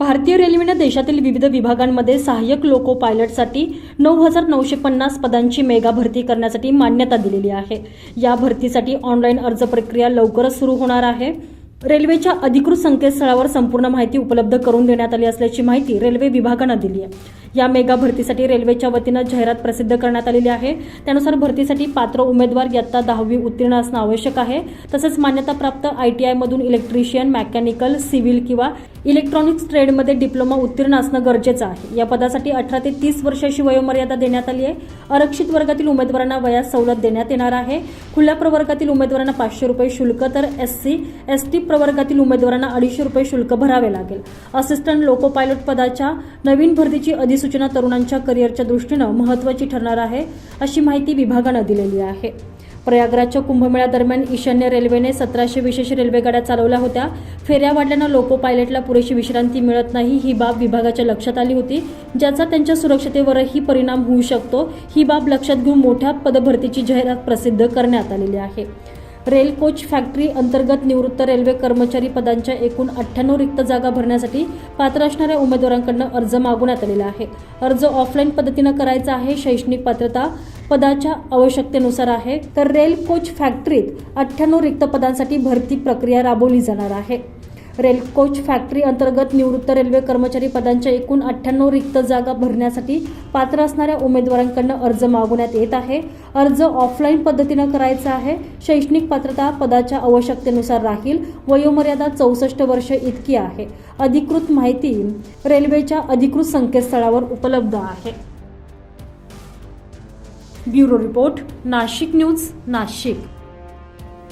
भारतीय रेल्वेने देशातील विविध विभागांमध्ये सहाय्यक लोको पायलटसाठी नऊ हजार नऊशे पन्नास पदांची मेगा भरती करण्यासाठी मान्यता दिलेली आहे. या भरतीसाठी ऑनलाईन अर्ज प्रक्रिया लवकरच सुरू होणार आहे. रेल्वेच्या अधिकृत संकेतस्थळावर संपूर्ण माहिती उपलब्ध करून देण्यात आली असल्याची माहिती रेल्वे विभागानं दिली आहे. या मेगा भरतीसाठी रेल्वेच्या वतीनं जाहिरात प्रसिद्ध करण्यात आलेली आहे. त्यानुसार भरतीसाठी पात्र उमेदवार इयत्ता दहावी उत्तीर्ण असणं आवश्यक आहे. तसंच मान्यताप्राप्त आय टी आयमधून इलेक्ट्रिशियन मेकॅनिकल सिव्हिल किंवा इलेक्ट्रॉनिक्स ट्रेडमध्ये डिप्लोमा उत्तीर्ण असणं गरजेचं आहे. या पदासाठी अठरा ते तीस वर्षाची वयोमर्यादा देण्यात आली आहे. आरक्षित वर्गातील उमेदवारांना वयात सवलत देण्यात येणार आहे. खुल्या प्रवर्गातील उमेदवारांना पाचशे रुपये शुल्क तर एस सी एस टी प्रवर्गातील उमेदवारांना अडीचशे रुपये शुल्क भरावे लागेल. असिस्टंट लोको पायलट पदाच्या नवीन भरतीची अधिसूचना तरुणांच्या करिअरच्या दृष्टीनं महत्त्वाची ठरणार आहे अशी माहिती विभागानं दिलेली आहे. प्रयागराजच्या कुंभमेळ्यादरम्यान ईशान्य रेल्वेने सतराशे विशेष रेल्वेगाड्या चालवल्या होत्या. फेऱ्या वाढल्यानं लोको पायलटला पुरेशी विश्रांती मिळत नाही ही बाब विभागाच्या लक्षात आली होती. ज्याचा त्यांच्या सुरक्षतेवरही परिणाम होऊ शकतो ही बाब लक्षात घेऊन मोठ्या पदभरतीची जाहिरात प्रसिद्ध करण्यात आलेली आहे. रेल कोच फॅक्टरी अंतर्गत निवृत्त रेल्वे कर्मचारी पदांच्या एकूण अठ्ठ्याण्णव रिक्त जागा भरण्यासाठी पात्र असणाऱ्या उमेदवारांकडनं अर्ज मागवण्यात आलेला आहे. अर्ज ऑफलाईन पद्धतीनं करायचा आहे. शैक्षणिक पात्रता पदाच्या आवश्यकतेनुसार आहे. तर रेल कोच फॅक्टरीत अठ्ठ्याण्णव रिक्त पदांसाठी भरती प्रक्रिया राबवली जाणार आहे. रेल कोच फॅक्टरी अंतर्गत निवृत्त रेल्वे कर्मचारी पदांच्या एकूण अठ्ठ्याण्णव रिक्त जागा भरण्यासाठी पात्र असणाऱ्या उमेदवारांकडनं अर्ज मागवण्यात येत आहे. अर्ज ऑफलाईन पद्धतीनं करायचा आहे. शैक्षणिक पात्रता पदाच्या आवश्यकतेनुसार राहील. वयोमर्यादा चौसष्ट वर्ष इतकी आहे. अधिकृत माहिती रेल्वेच्या अधिकृत संकेतस्थळावर उपलब्ध आहे. Bureau report Nashik news Nashik.